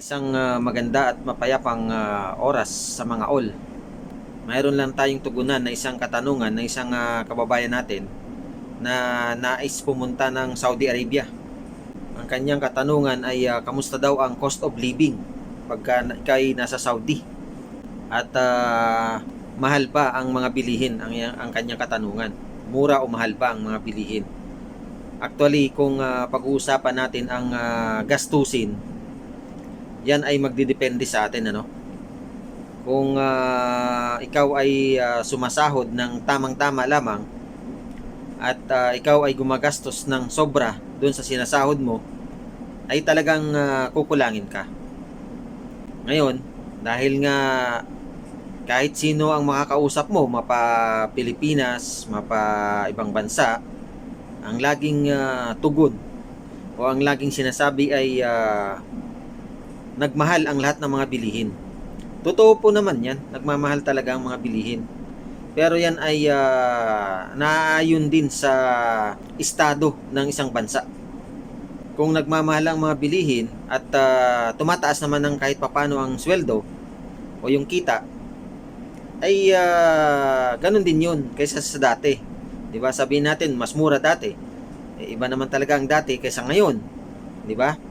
isang ah, maganda at mapayapang ah, oras sa mga all. Mayroon lang tayong tugunan na isang katanungan na isang ah, kababayan natin na nais pumunta ng Saudi Arabia. Ang kanyang katanungan ay ah, kamusta daw ang cost of living pagka ikay nasa Saudi. At ah, mahal ba ang mga bilihin ang, ang kanyang katanungan? Mura o mahal ba ang mga bilihin? Actually, kung ah, pag-uusapan natin ang ah, gastusin, yan ay magdidepende sa atin ano. Kung ah, ikaw ay ah, sumasahod ng tamang-tama lamang at ah, ikaw ay gumagastos ng sobra doon sa sinasahod mo, ay talagang ah, kukulangin ka. Ngayon, dahil nga kahit sino ang makakausap mo, mapa Pilipinas, mapa ibang bansa, ang laging ah, tugon o ang laging sinasabi ay ah, nagmahal ang lahat ng mga bilihin. Totoo po naman yan, nagmamahal talaga ang mga bilihin. Pero yan ay ah, naaayon din sa estado ng isang bansa. Kung nagmamahal ang mga bilihin at ah, tumataas naman ng kahit papano ang sweldo o yung kita, ay ah, ganun din yun kaysa sa dati. 'Di ba? Sabihin natin mas mura dati. Eh, iba naman talaga ang dati kaysa ngayon. 'Di ba?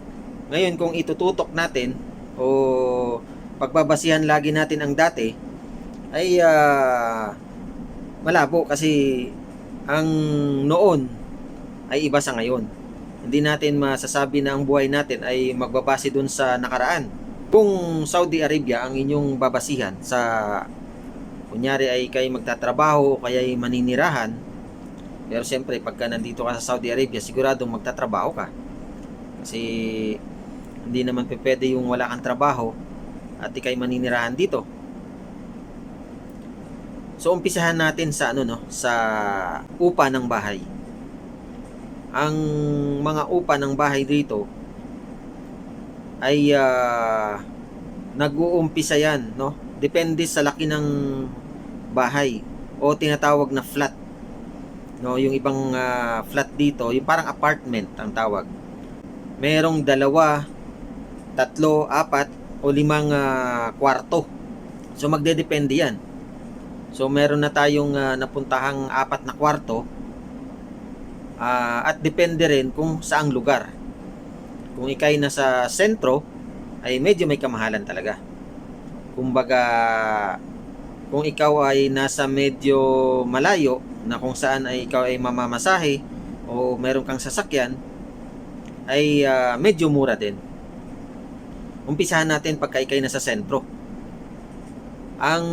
Ngayon kung itututok natin o pagbabasihan lagi natin ang dati ay ah, malabo kasi ang noon ay iba sa ngayon. Hindi natin masasabi na ang buhay natin ay magbabase dun sa nakaraan. Kung Saudi Arabia ang inyong babasihan sa kunyari ay kayo magtatrabaho o kaya ay maninirahan pero siyempre pagka nandito ka sa Saudi Arabia siguradong magtatrabaho ka kasi hindi naman pwede yung wala kang trabaho at ikay maninirahan dito so umpisahan natin sa ano no sa upa ng bahay ang mga upa ng bahay dito ay ah, nag-uumpisa yan no depende sa laki ng bahay o tinatawag na flat. No, yung ibang ah, flat dito, yung parang apartment ang tawag. Merong dalawa, tatlo, apat o limang ah, kwarto. So magdedepende 'yan. So meron na tayong ah, napuntahang apat na kwarto. Ah, at depende rin kung saang lugar. Kung ikay nasa sentro, ay medyo may kamahalan talaga kumbaga kung ikaw ay nasa medyo malayo na kung saan ay ikaw ay mamamasahe o meron kang sasakyan ay ah, medyo mura din. Umpisahan natin pagka ikay nasa sentro. Ang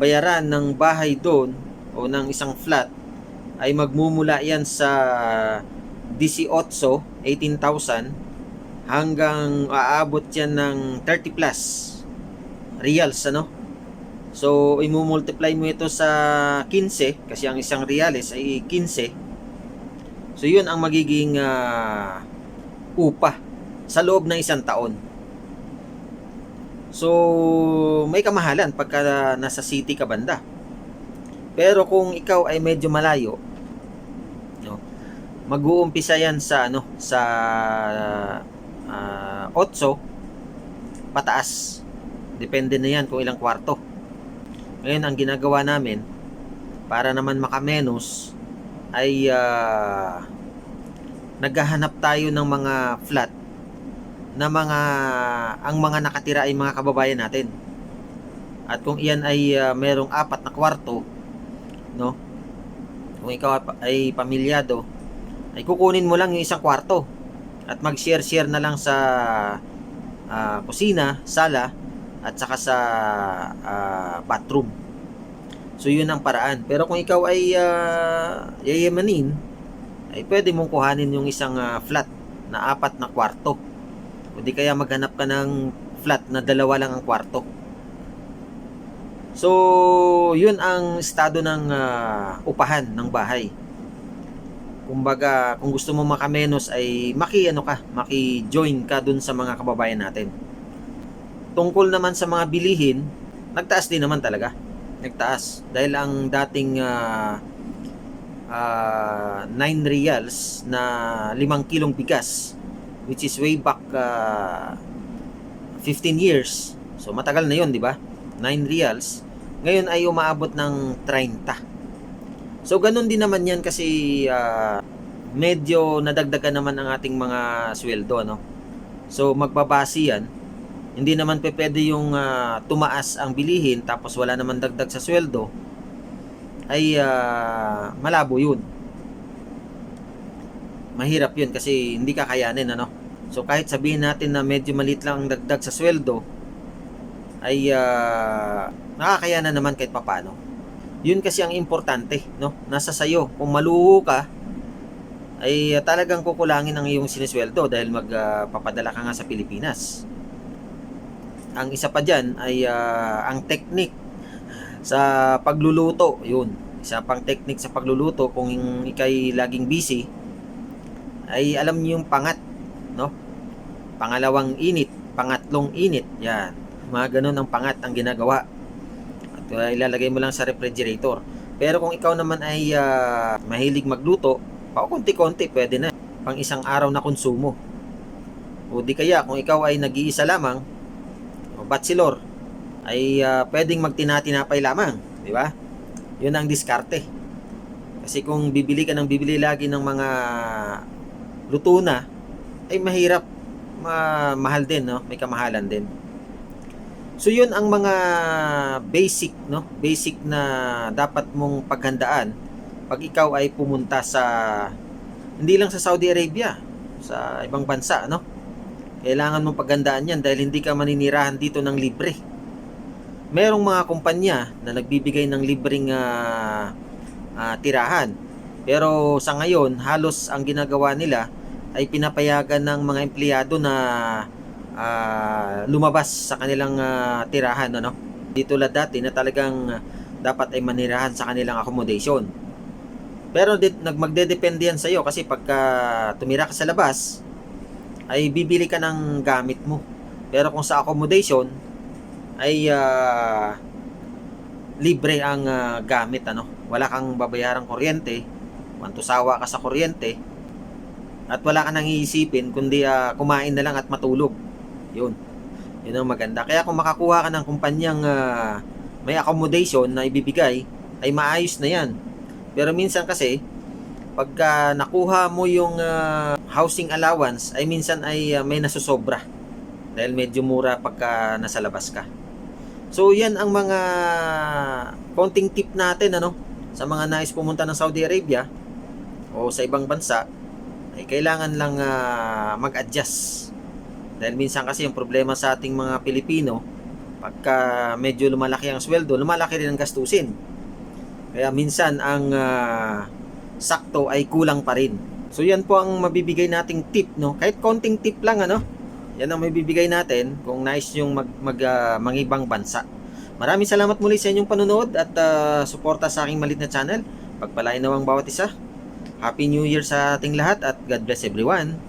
bayaran ng bahay doon o ng isang flat ay magmumula yan sa 18, 18,000 hanggang aabot yan ng 30 plus reals ano? So imumultiply mo ito sa 15 kasi ang isang reales ay 15 so yun ang magiging ah, upa sa loob ng isang taon so may kamahalan pagka nasa city ka banda pero kung ikaw ay medyo malayo no mag-uumpisa yan sa ano sa ah, 8 pataas. Depende na yan kung ilang kwarto. Ngayon, ang ginagawa namin, para naman makamenos, ay ah, naghahanap tayo ng mga flat na mga ang mga nakatira ay mga kababayan natin. At kung iyan ay ah, merong apat na kwarto, no? Kung ikaw ay pamilyado, ay kukunin mo lang yung isang kwarto at mag-share-share na lang sa ah, kusina, sala at saka sa ah, bathroom. So yun ang paraan. Pero kung ikaw ay uh, yayamanin, ay pwede mong kuhanin yung isang ah, flat na apat na kwarto. O di kaya maghanap ka ng flat na dalawa lang ang kwarto. So, yun ang estado ng ah, upahan ng bahay kumbaga kung gusto mo makamenos ay maki ano ka, maki-join ka dun sa mga kababayan natin. Tungkol naman sa mga bilihin, nagtaas din naman talaga. Nagtaas dahil ang dating ah, ah, 9 reals na 5 kilong bigas which is way back ah, 15 years. So matagal na 'yon, di ba? 9 reals. Ngayon ay umaabot ng 30. So ganun din naman 'yan kasi ah, medyo nadagdagan naman ang ating mga sweldo, no? So magbabase 'yan. Hindi naman pe pwede yung ah, tumaas ang bilihin tapos wala naman dagdag sa sweldo ay ah, malabo 'yun. Mahirap 'yun kasi hindi kakayanin ano. So kahit sabihin natin na medyo maliit lang ang dagdag sa sweldo ay ah, nakakayanan naman kahit papano. Yun kasi ang importante, no? Nasa sayo. Kung maluho ka, ay ah, talagang kukulangin ang iyong sinisweldo dahil magpapadala ka nga sa Pilipinas. Ang isa pa dyan ay ah, ang technique sa pagluluto. Yun. Isa pang technique sa pagluluto kung ikay laging busy ay alam niyo yung pangat, no? Pangalawang init, pangatlong init. Yan. Mga ganun ang pangat ang ginagawa. At uh, ilalagay mo lang sa refrigerator. Pero kung ikaw naman ay ah, mahilig magluto, pa konti-konti pwede na. Pang isang araw na konsumo. O di kaya kung ikaw ay nag-iisa lamang, o bachelor, ay ah, pwedeng magtinatinapay lamang, di ba? Yun ang diskarte. Kasi kung bibili ka ng bibili lagi ng mga luto na, ay mahirap, ma- mahal din, no? May kamahalan din. So yun ang mga basic, no? Basic na dapat mong paghandaan pag ikaw ay pumunta sa hindi lang sa Saudi Arabia, sa ibang bansa, no? Kailangan mong paghandaan 'yan dahil hindi ka maninirahan dito ng libre. Merong mga kumpanya na nagbibigay ng libreng ah, ah, tirahan. Pero sa ngayon, halos ang ginagawa nila ay pinapayagan ng mga empleyado na ah, lumabas sa kanilang ah, tirahan ano? Di tulad dati na talagang dapat ay manirahan sa kanilang accommodation. Pero di, nag magdedepende yan sa iyo kasi pagka tumira ka sa labas ay bibili ka ng gamit mo. Pero kung sa accommodation ay ah, libre ang ah, gamit ano? Wala kang babayarang kuryente mantusawa ka sa kuryente at wala ka nang iisipin kundi ah, kumain na lang at matulog yun. Yun ang maganda. Kaya kung makakuha ka ng kumpanyang ah, may accommodation na ibibigay, ay maayos na yan. Pero minsan kasi, pagka nakuha mo yung ah, housing allowance, ay minsan ay ah, may nasusobra. Dahil medyo mura pagka nasa labas ka. So yan ang mga konting tip natin ano sa mga nais pumunta ng Saudi Arabia o sa ibang bansa ay kailangan lang ah, mag-adjust dahil minsan kasi yung problema sa ating mga Pilipino, pagka medyo lumalaki ang sweldo, lumalaki rin ang gastusin. Kaya minsan ang ah, sakto ay kulang pa rin. So yan po ang mabibigay nating tip, no? Kahit konting tip lang, ano? Yan ang mabibigay natin kung nais yung mag, mag ah, mangibang bansa. Maraming salamat muli sa inyong panonood at ah, suporta sa aking malit na channel. Pagpalain nawang bawat isa. Happy New Year sa ating lahat at God bless everyone.